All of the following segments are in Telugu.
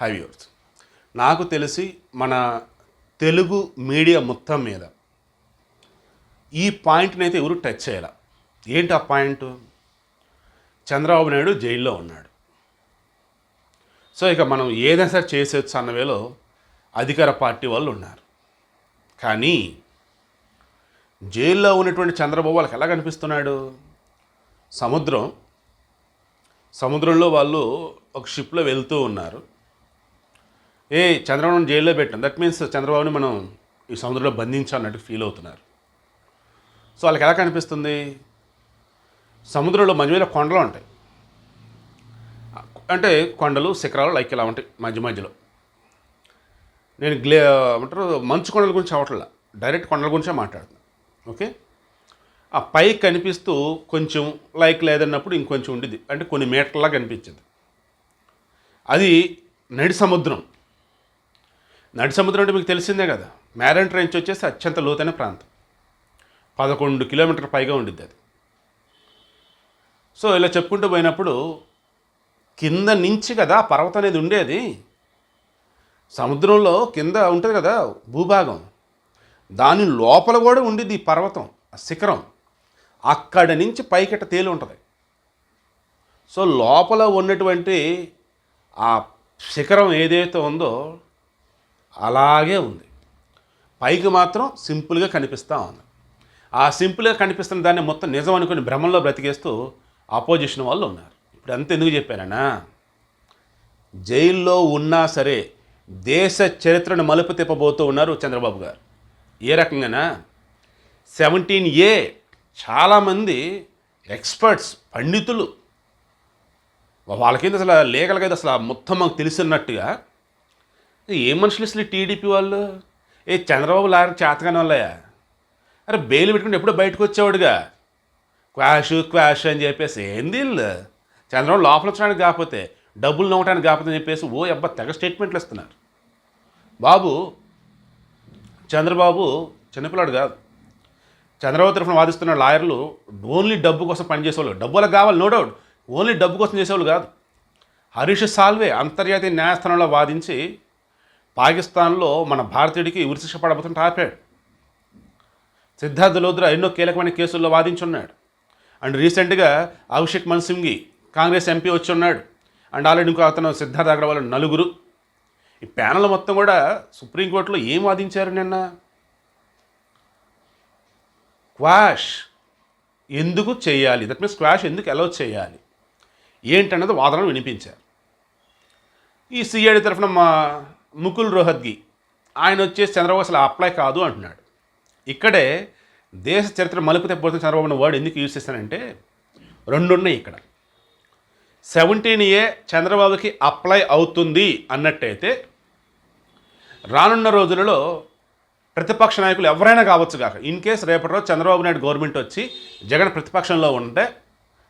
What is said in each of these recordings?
హై వ్యూర్స్ నాకు తెలిసి మన తెలుగు మీడియా మొత్తం మీద ఈ పాయింట్ని అయితే ఎవరు టచ్ చేయాల? ఏంటి ఆ పాయింట్? చంద్రబాబు నాయుడు జైల్లో ఉన్నాడు. సో ఇక మనం ఏదైనా సరే చేసేయచ్చు అన్న వేలో అధికార పార్టీ వాళ్ళు ఉన్నారు. కానీ జైల్లో ఉన్నటువంటి చంద్రబాబు వాళ్ళకి ఎలా కనిపిస్తున్నాడు? సముద్రం. సముద్రంలో వాళ్ళు ఒక షిప్లో వెళ్తూ ఉన్నారు. ఏ చంద్రబాబుని జైల్లో పెట్టాం దట్ మీన్స్ చంద్రబాబుని మనం ఈ సముద్రంలో బంధించాలన్నట్టు ఫీల్ అవుతున్నారు. సో వాళ్ళకి ఎలా కనిపిస్తుంది? సముద్రంలో మధ్య మీద కొండలు ఉంటాయి. అంటే కొండలు శిఖరాలు లైక్ ఇలా ఉంటాయి మధ్య మధ్యలో. నేను గ్లే అంటారు మంచు కొండల గురించి అవట్లా. డైరెక్ట్ కొండల గురించే మాట్లాడుతున్నాను ఓకే ఆ పై కనిపిస్తూ కొంచెం లైక్ లేదన్నప్పుడు ఇంకొంచెం ఉండిద్ది. అంటే కొన్ని మీటర్లా కనిపించింది అది నడి సముద్రం. నడి సముద్రం అంటే మీకు తెలిసిందే కదా. మ్యారన్ ట్రెంచ్ వచ్చేసి అత్యంత లోతైన ప్రాంతం. పదకొండు కిలోమీటర్ పైగా ఉండిద్ది అది. సో ఇలా చెప్పుకుంటూ పోయినప్పుడు కింద నుంచి కదా పర్వతం అనేది ఉండేది. సముద్రంలో కింద ఉంటుంది కదా భూభాగం. దాని లోపల కూడా ఉండేది ఈ పర్వతం ఆ శిఖరం. అక్కడి నుంచి పైకిట తేలి ఉంటుంది. సో లోపల ఉన్నటువంటి ఆ శిఖరం ఏదైతే ఉందో అలాగే ఉంది. పైకి మాత్రం సింపుల్గా కనిపిస్తూ ఉంది. ఆ సింపుల్గా కనిపిస్తున్న దాన్ని మొత్తం నిజం అనుకుని భ్రమంలో బ్రతికేస్తూ ఆపోజిషన్ వాళ్ళు ఉన్నారు. ఇప్పుడు అంత ఎందుకు చెప్పానన్నా? జైల్లో ఉన్నా సరే దేశ చరిత్రను మలుపు తిప్పబోతూ ఉన్నారు చంద్రబాబు గారు. ఏ రకంగానా? సెవెంటీన్ ఏ చాలామంది ఎక్స్పర్ట్స్ పండితులు వాళ్ళకింద అసలు లీగల్గా అయితే అసలు మొత్తం మాకు తెలిసినట్టుగా ఏ మనుషులు అసలు టీడీపీ వాళ్ళు? ఏ చంద్రబాబు లాగా చేతగానే వాళ్ళయా? అరే బెయిల్ పెట్టుకుంటే ఎప్పుడో బయటకు వచ్చేవాడుగా. క్వాష్ క్వాష్ అని చెప్పేసి. ఏంది వీళ్ళు? చంద్రబాబు లోపల వచ్చడానికి కాకపోతే డబ్బులు నవ్వటానికి కాకపోతే అని చెప్పేసి ఓ అబ్బా తెగ స్టేట్మెంట్లు ఇస్తున్నారు. బాబు చంద్రబాబు చిన్నపిల్లాడు కాదు. చంద్రబాబు తరఫున వాదిస్తున్న లాయర్లు ఓన్లీ డబ్బు కోసం పనిచేసేవాళ్ళు డబ్బు వాళ్ళకి కావాలి నో డౌట్ ఓన్లీ డబ్బు కోసం చేసేవాళ్ళు కాదు. హరీష్ సాల్వే అంతర్జాతీయ న్యాయస్థానంలో వాదించి పాకిస్తాన్లో మన భారతీయుడికి ఉరిశిక్ష పడబోతుంటే ఆపాడు సిద్ధార్థ లోద్రా ఎన్నో కీలకమైన కేసుల్లో వాదించున్నాడు. అండ్ రీసెంట్గా అభిషేక్ మన్సింగి కాంగ్రెస్ ఎంపీ వచ్చి ఉన్నాడు అండ్ ఆల్రెడీ ఇంకో అతను సిద్ధార్థ అగ్రవాల్ నలుగురు. ఈ ప్యానల్ మొత్తం కూడా సుప్రీంకోర్టులో ఏం వాదించారు నిన్న? క్వాష్ ఎందుకు చేయాలి? దట్ మీన్స్ క్వాష్ ఎందుకు అలౌ చేయాలి? ఏంటన్నది వాదనలు వినిపించారు. ఈ సిఐడి తరఫున మా ముకుల్ రోహద్గి ఆయన వచ్చేసి చంద్రబాబు అసలు అప్లై కాదు అంటున్నాడు. ఇక్కడే దేశ చరిత్ర మలుపు తెప్పబోతున్న చంద్రబాబు వర్డ్ ఎందుకు యూజ్ చేస్తానంటే రెండు ఉన్నాయి ఇక్కడ. సెవెంటీన్ ఏ చంద్రబాబుకి అప్లై అవుతుంది అన్నట్టయితే రానున్న రోజులలో ప్రతిపక్ష నాయకులు ఎవరైనా కావచ్చు కాక ఇన్ కేస్ రేపటి రోజు చంద్రబాబు నాయుడు గవర్నమెంట్ వచ్చి జగన్ ప్రతిపక్షంలో ఉంటే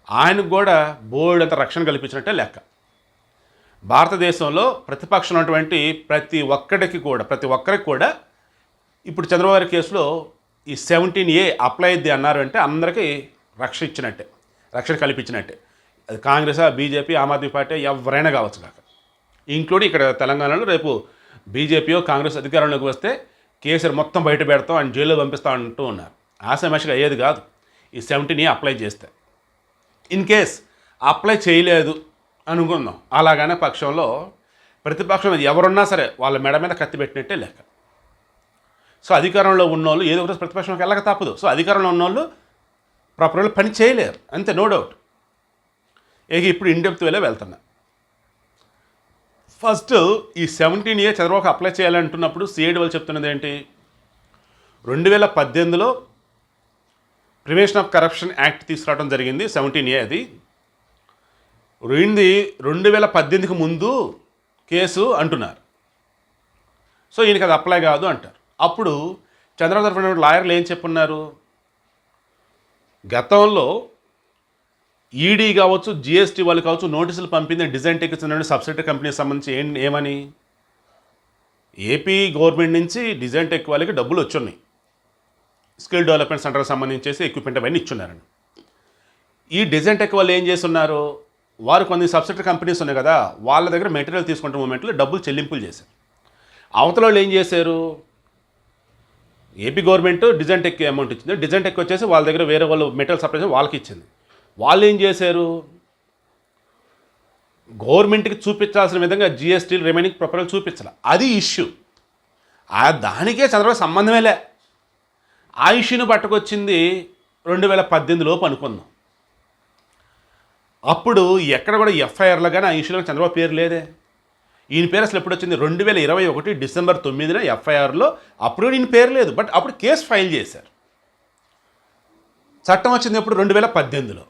ఆయనకు కూడా బోర్డు అంత రక్షణ కల్పించినట్టే లెక్క. భారతదేశంలో ప్రతిపక్షం ఉన్నటువంటి ప్రతి ఒక్కడికి కూడా ప్రతి ఒక్కరికి కూడా ఇప్పుడు చంద్రబాబు కేసులో ఈ సెవెంటీన్ ఏ అప్లై అయింది అన్నారు అంటే అందరికీ రక్షణ ఇచ్చినట్టే రక్షణ కల్పించినట్టే. అది కాంగ్రెస్ బీజేపీ ఆమ్ ఆద్మీ పార్టీ ఎవరైనా కావచ్చు కాక. ఇంక్లూడింగ్ ఇక్కడ తెలంగాణలో రేపు బీజేపీయో కాంగ్రెస్ అధికారంలోకి వస్తే కేసీఆర్ మొత్తం బయట పెడతాం అని జైల్లో పంపిస్తాం అంటూ ఉన్నారు. ఆ సమస్యగా అయ్యేది కాదు. ఈ సెవెంటీన్ ఏ అప్లై చేస్తే. ఇన్ కేస్ అప్లై చేయలేదు అనుకుందాం. అలాగనే పక్షంలో ప్రతిపక్షం మీద ఎవరున్నా సరే వాళ్ళ మెడ మీద కత్తి పెట్టినట్టే లెక్క. సో అధికారంలో ఉన్నోళ్ళు ఏదో ఒకటి ప్రతిపక్షంకి వెళ్ళక తప్పదు. సో అధికారంలో ఉన్నోళ్ళు ప్రాపర్గా పని చేయలేరు. అంతే నో డౌట్ ఇక ఇప్పుడు ఇండెప్త్ వెళ్ళే వెళ్తున్నా. ఫస్ట్ ఈ సెవెంటీన్ ఇయర్ చంద్రబాబుకి అప్లై చేయాలంటున్నప్పుడు సిఐడి వాళ్ళు చెప్తున్నది ఏంటి? రెండు వేల పద్దెనిమిదిలో ప్రివెన్షన్ ఆఫ్ కరప్షన్ యాక్ట్ తీసుకురావడం జరిగింది సెవెంటీన్ ఏ అది. పోయింది రెండు వేల పద్దెనిమిదికి ముందు కేసు అంటున్నారు. సో ఈయనకి అది అప్లై కాదు అంటారు. అప్పుడు చంద్రబాబు తరఫున లాయర్లు ఏం చెప్పున్నారు? గతంలో ఈడీ కావచ్చు జిఎస్టీ వాళ్ళు కావచ్చు నోటీసులు పంపింది డిజైన్ టెక్స్ సబ్సిడీ కంపెనీకి సంబంధించి ఏం ఏమని? ఏపీ గవర్నమెంట్ నుంచి డిజైన్ టెక్ వాళ్ళకి డబ్బులు వచ్చున్నాయి. స్కిల్ డెవలప్మెంట్ సెంటర్కి సంబంధించేసి ఎక్విప్మెంట్ అవన్నీ ఇచ్చున్నారండి ఈ డిజైన్ టెక్ వాళ్ళు ఏం చేస్తున్నారు? వారు కొన్ని సబ్సిడరీ కంపెనీస్ ఉన్నాయి కదా వాళ్ళ దగ్గర మెటీరియల్ తీసుకుంటున్న మూమెంట్లో డబ్బులు చెల్లింపులు చేశారు. అవతల వాళ్ళు ఏం చేశారు? AP government design tech amount ఇచ్చింది. డిజైన్ టెక్ వచ్చేసి వాళ్ళ దగ్గర వేరే వాళ్ళు మెటీరియల్ సప్లై చేసి వాళ్ళకి ఇచ్చింది. వాళ్ళు ఏం చేశారు? గవర్నమెంట్కి చూపించాల్సిన విధంగా జిఎస్టీ రిమైనింగ్ ప్రొపరల్ చూపించాలి. అది ఇష్యూ. ఆ దానికే చంద్రబాబు సంబంధమేలే ఆ ఇష్యూని పట్టుకొచ్చింది రెండు వేల పద్దెనిమిది లోపు అనుకుందాం. అప్పుడు ఎక్కడ కూడా ఎఫ్ఐఆర్లో కానీ ఆ ఇష్యూలో చంద్రబాబు పేరు లేదే. ఈయన పేరు అసలు ఎప్పుడు వచ్చింది రెండు వేల ఇరవై ఒకటి డిసెంబర్ తొమ్మిదిన ఎఫ్ఐఆర్లో అప్పుడు ఈయన పేరు లేదు. బట్ అప్పుడు కేసు ఫైల్ చేశారు. చట్టం వచ్చింది ఎప్పుడు? రెండు వేల పద్దెనిమిదిలో.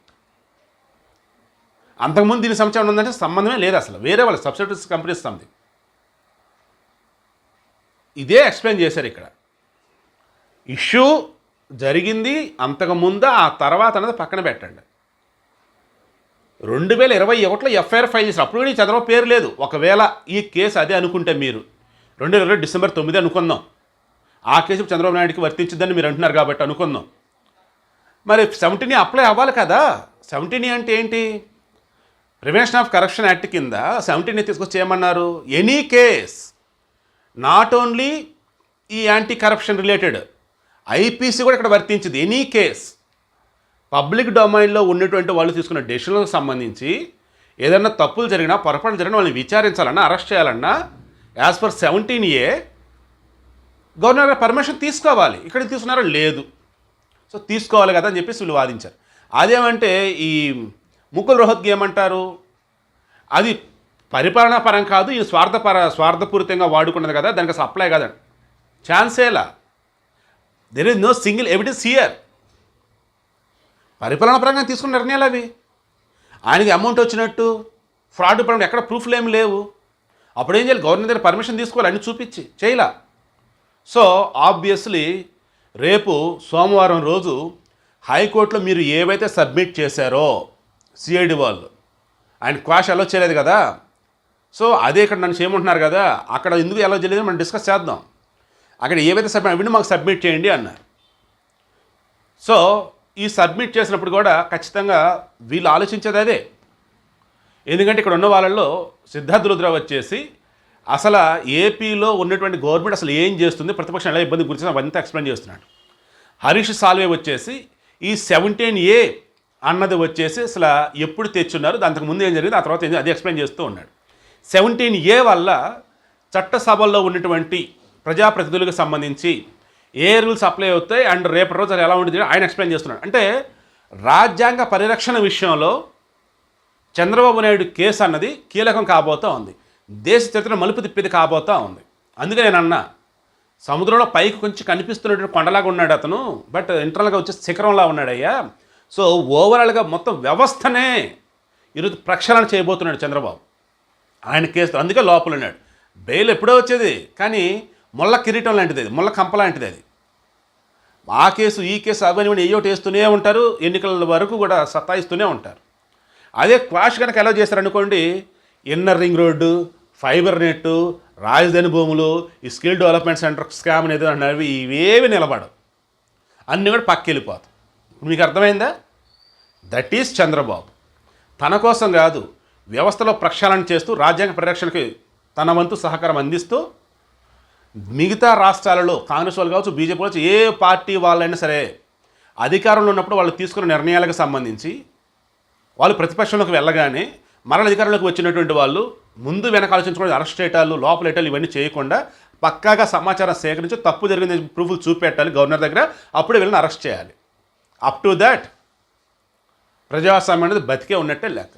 అంతకుముందు దీని సంవత్సరం ఉందంటే సంబంధమే లేదు అసలు. వేరే వాళ్ళ సబ్సిడీస్ కంపెనీస్ సంథింగ్. ఇదే ఎక్స్ప్లెయిన్ చేశారు ఇక్కడ. ఇష్యూ జరిగింది అంతకుముందు ఆ తర్వాత అనేది పక్కన పెట్టండి. రెండు వేల ఇరవై ఒకటిలో ఎఫ్ఐఆర్ ఫైల్ చేశారు. అప్పుడు కూడా ఈ చంద్రబాబు పేరు లేదు. ఒకవేళ ఈ కేసు అదే అనుకుంటే మీరు. రెండు వేల ఇరవై డిసెంబర్ తొమ్మిది అనుకుందాం. ఆ కేసు చంద్రబాబు నాయుడుకి వర్తించదని మీరు అంటున్నారు కాబట్టి అనుకుందాం. మరి సెవెంటీని అప్లై అవ్వాలి కదా. సెవెంటీని అంటే ఏంటి? ప్రివెన్షన్ ఆఫ్ కరప్షన్ యాక్ట్ కింద సెవెంటీని తీసుకొచ్చి ఏమన్నారు? ఎనీ కేస్ నాట్ ఓన్లీ ఈ యాంటీ కరప్షన్ రిలేటెడ్ ఐపీసీ కూడా ఇక్కడ వర్తించింది. ఎనీ కేస్ పబ్లిక్ డొమైన్లో ఉన్నటువంటి వాళ్ళు తీసుకున్న డెసిషన్లకు సంబంధించి ఏదైనా తప్పులు జరిగినా పొరపాటు జరిగినా వాళ్ళని విచారించాలన్నా అరెస్ట్ చేయాలన్నా as per seventeen A governor permission తీసుకోవాలి. ఇక్కడ తీసుకున్నారో? లేదు. సో తీసుకోవాలి కదా అని చెప్పేసి వీళ్ళు వాదించారు. అదేమంటే ఈ ముకుల్ రోహత్కి ఏమంటారు? అది పరిపాలనా పరం కాదు ఈ స్వార్థపర స్వార్థపూరితంగా వాడుకున్నది కదా దానికి సప్లై కదండి ఛాన్సేలా there is no single evidence here పరిపాలన పరంగా తీసుకున్న నిర్ణయాలు అవి. ఆయనకి అమౌంట్ వచ్చినట్టు ఫ్రాడ్ పరంగా ఎక్కడ ప్రూఫ్లు ఏమి లేవు. అప్పుడు ఏం చేయాలి? గవర్నమెంట్ దగ్గర పర్మిషన్ తీసుకోవాలి అన్ని చూపించి చేయలా? సో ఆబ్వియస్లీ రేపు సోమవారం రోజు హైకోర్టులో మీరు ఏవైతే సబ్మిట్ చేశారో సిఐడి వాళ్ళు ఆయన క్వాష్ అలో చేయలేదు కదా? సో అదే ఇక్కడ నన్ను చేయమంటున్నారు కదా? అక్కడ ఎందుకు ఎలా చేయలేదు? మనం డిస్కస్ చేద్దాం. అక్కడ ఏవైతే సబ్మిట్ అవన్నీ మాకు సబ్మిట్ చేయండి అన్నారు. సో ఈ సబ్మిట్ చేసినప్పుడు కూడా ఖచ్చితంగా వీళ్ళు ఆలోచించేది అదే. ఎందుకంటే ఇక్కడ ఉన్న వాళ్ళల్లో సిద్ధార్థ రుద్ర వచ్చేసి అసలు ఏపీలో ఉన్నటువంటి గవర్నమెంట్ అసలు ఏం చేస్తుంది? ప్రతిపక్షం ఎలా ఇబ్బంది గురించి అవంతా ఎక్స్ప్లెయిన్ చేస్తున్నాడు. హరీష్ సాల్వే వచ్చేసి ఈ సెవెంటీన్ ఏ అన్నది వచ్చేసి అసలు ఎప్పుడు తెచ్చున్నారు? దానికి ముందు ఏం జరిగింది? ఆ తర్వాత ఏం అది ఎక్స్ప్లెయిన్ చేస్తూ ఉన్నాడు. సెవెంటీన్ ఏ వల్ల చట్టసభల్లో ఉన్నటువంటి ప్రజాప్రతినిధులకు సంబంధించి ఏ రూల్స్ అప్లై అవుతాయి అండ్ రేపటి రోజు అది ఎలా ఉంటుంది ఆయన ఎక్స్ప్లెయిన్ చేస్తున్నాడు. అంటే రాజ్యాంగ పరిరక్షణ విషయంలో చంద్రబాబు నాయుడు కేసు అన్నది కీలకం కాబోతా ఉంది. దేశ చరిత్ర మలుపు తిప్పేది కాబోతా ఉంది. అందుకే నేను అన్నా సముద్రంలో పైకి కొంచెం కనిపిస్తున్నటువంటి కొండలాగా ఉన్నాడు అతను బట్ ఇంటర్నల్గా వచ్చే శిఖరంలా ఉన్నాడయ్యా. సో ఓవరాల్గా మొత్తం వ్యవస్థనే ఈరోజు ప్రక్షాళన చేయబోతున్నాడు చంద్రబాబు. ఆయన కేసు అందుకే లోపల ఉన్నాడు బెయిల్ ఎప్పుడో వచ్చేది కానీ ముళ్ళ కిరీటం లాంటిది అది ముళ్ళ కంప లాంటిది అది. ఆ కేసు ఈ కేసు అవన్నీ ఇవన్నీ వేస్తూనే ఉంటారు. ఎన్నికల వరకు కూడా సత్తాయిస్తూనే ఉంటారు. అదే క్వాష్ కనుక ఎలా చేశారనుకోండి inner ring road fibre net రాజధాని భూములు ఈ స్కిల్ డెవలప్మెంట్ సెంటర్ స్కామ్ అనేది అన్నవి ఇవేవి నిలబడవు. అన్నీ కూడా పక్కెళ్ళిపోతాయి. మీకు అర్థమైందా? That is Chandrababu. తన కోసం కాదు వ్యవస్థలో ప్రక్షాళన చేస్తూ రాజ్యాంగ పరిరక్షణకి తన వంతు సహకారం అందిస్తూ మిగతా రాష్ట్రాలలో కాంగ్రెస్ వాళ్ళు కావచ్చు బీజేపీ కావచ్చు ఏ పార్టీ వాళ్ళైనా సరే అధికారంలో ఉన్నప్పుడు వాళ్ళు తీసుకున్న నిర్ణయాలకు సంబంధించి వాళ్ళు ప్రతిపక్షంలోకి వెళ్ళగానే మరల అధికారంలోకి వచ్చినటువంటి వాళ్ళు ముందు వెనక ఆలోచించుకోవడం అరెస్ట్ చేయటాలు లోపలేటాలు ఇవన్నీ చేయకుండా పక్కాగా సమాచారం సేకరించి తప్పు జరిగింది ప్రూఫ్లు చూపెట్టాలి గవర్నర్ దగ్గర అప్పుడే వీళ్ళని అరెస్ట్ చేయాలి. అప్ టు దాట్ ప్రజాస్వామ్యం అనేది బతికే ఉన్నట్టే లెక్క.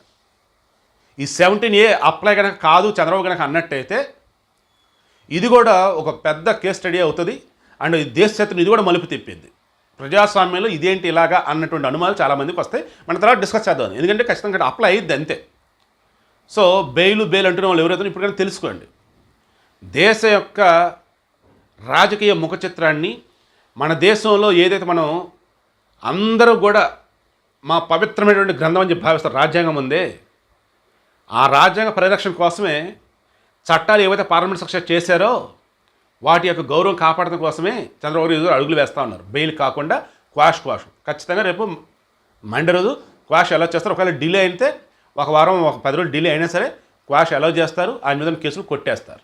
ఈ సెవెంటీన్ ఏ అప్లై కనుక కాదు చంద్రబాబు కనుక అన్నట్టయితే ఇది కూడా ఒక పెద్ద కేస్ స్టడీ అవుతుంది. అండ్ ఈ దేశ చరిత్రను ఇది కూడా మలుపు తిప్పింది. ప్రజాస్వామ్యంలో ఇదేంటి ఇలాగా అన్నటువంటి అనుమానాలు చాలామందికి వస్తాయి. మన తర్వాత డిస్కస్ చేద్దాం. ఎందుకంటే ఖచ్చితంగా అప్లై అయ్యిద్ది అంతే. సో బెయిల్ బెయిల్ అంటున్న వాళ్ళు ఎవరైతే ఇప్పుడు కానీ తెలుసుకోండి. దేశ యొక్క రాజకీయ ముఖ చిత్రాన్ని మన దేశంలో ఏదైతే మనం అందరూ కూడా మా పవిత్రమైనటువంటి గ్రంథం అని చెప్పి భావిస్తారు రాజ్యాంగం ఉందే ఆ రాజ్యాంగ పరిరక్షణ కోసమే చట్టాలు ఏవైతే పార్లమెంట్ సక్సెస్ చేశారో వాటి యొక్క గౌరవం కాపాడడం కోసమే చంద్రబాబు నాయుడు అడుగులు వేస్తూ ఉన్నారు. బెయిల్ కాకుండా క్వాష్ క్వాష్. ఖచ్చితంగా రేపు మండే రోజు క్వాష్ ఎలా చేస్తారు. ఒకవేళ డిలే అయితే ఒక వారం ఒక పది రోజులు డిలే అయినా సరే క్వాష్ అలౌ చేస్తారు. ఆయన మీద కేసులు కొట్టేస్తారు.